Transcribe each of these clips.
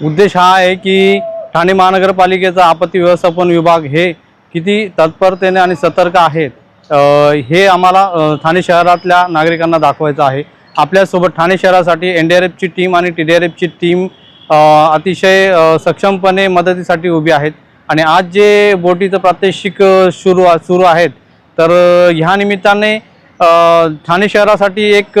उद्देश हा आहे की ठाणे महानगरपालिकेचा आपत्ती व्यवस्थापन विभाग हे किती तत्परतेने आणि सतर्क आहेत हे आम्हाला ठाणे शहरातल्या नागरिकांना दाखवायचं आहे. आपल्यासोबत ठाणे शहरासाठी एन डी आर एफची टीम आणि टी डी आर एफची टीम अतिशय सक्षमपणे मदतीसाठी उभी आहेत. आणि आज जे बोटीचं प्रात्यक्षिक सुरू सुरू आहेत तर ह्या निमित्ताने ठाणे शहरासाठी एक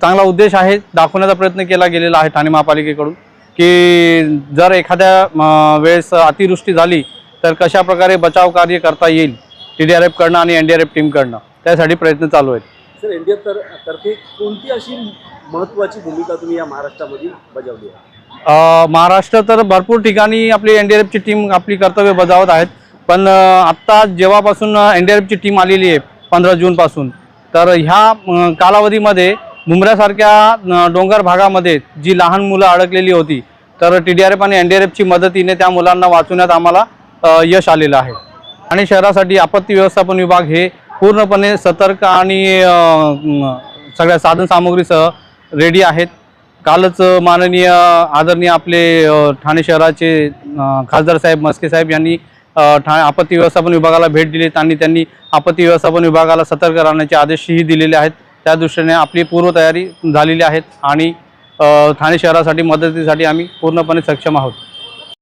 चांगला उद्देश आहे दाखवण्याचा प्रयत्न केला गेलेला आहे ठाणे महापालिकेकडून. की जर एखाद्या वेळेस अतिवृष्टी झाली तर कशा प्रकारे बचाव कार्य करता येईल? टी डी आर एफकडनं आणि एन डी आर एफ टीमकडनं त्यासाठी प्रयत्न चालू आहेत. सर एनडीएफ तर तर्फे कोणती अशी महत्त्वाची भूमिका तुम्ही या महाराष्ट्रामध्ये बजावली आहे? महाराष्ट्र तर भरपूर ठिकाणी आपली एन डी आर एफची टीम आपली कर्तव्य बजावत आहेत. पण आत्ता जेव्हापासून एन डी आर एफची टीम आलेली आहे पंधरा जूनपासून तर ह्या कालावधीमध्ये मुंबऱ्यासारख्या डोंगर भागामध्ये जी लहान मुलं अडकलेली होती तर टी डी आर एफ आणि एन डी आर एफची मदतीने त्या मुलांना वाचवण्यात आम्हाला यश आलेलं आहे. आणि शहरासाठी आपत्ती व्यवस्थापन विभाग हे पूर्णपणे सतर्क आणि सगळ्या साधनसामुग्रीसह रेडी आहेत. कालच माननीय आदरणीय आपले ठाणे शहराचे खासदार साहेब मस्के साहेब यांनी ठा आपत्ती व्यवस्थापन विभागाला भेट दिली. आणि त्यांनी आपत्ती व्यवस्थापन विभागाला सतर्क राहण्याचे आदेशही दिलेले आहेत. त्या दृष्टीने आपली पूर्वतयारी झालेली आहेत आणि ठाणे शहरासाठी मदतीसाठी आम्ही पूर्णपणे सक्षम आहोत.